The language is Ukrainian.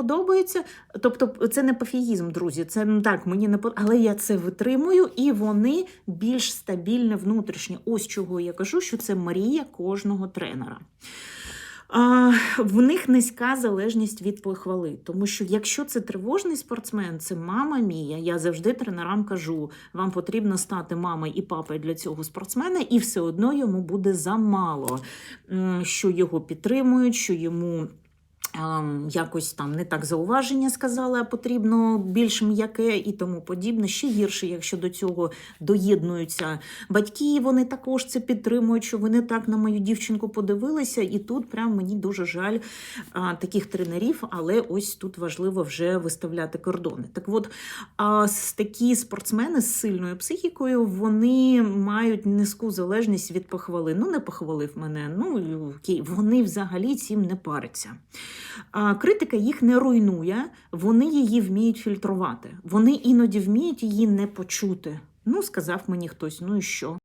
подобається. Тобто, це не пофігізм, друзі. Це ну, так, мені не под... але я це витримую, і вони більш стабільні внутрішньо. Ось чого я кажу, що це мрія кожного тренера. А, в них низька залежність від похвали. Тому що якщо це тривожний спортсмен, це мама мія. Я завжди тренерам кажу: вам потрібно стати мамою і папою для цього спортсмена, і все одно йому буде замало, що його підтримують, що йому. Ем, Якось там не так зауваження сказали, а потрібно більш м'яке і тому подібне. Ще гірше, якщо до цього доєднуються батьки, вони також це підтримують, що ви не так на мою дівчинку подивилися. І тут прям мені дуже жаль а, таких тренерів, але ось тут важливо вже виставляти кордони. Так от, а, такі спортсмени з сильною психікою вони мають низьку залежність від похвали. Ну, не похвалив мене. Ну окей, вони взагалі цим не паряться. Критика їх не руйнує, вони її вміють фільтрувати. Вони іноді вміють її не почути. Ну, сказав мені хтось, ну і що?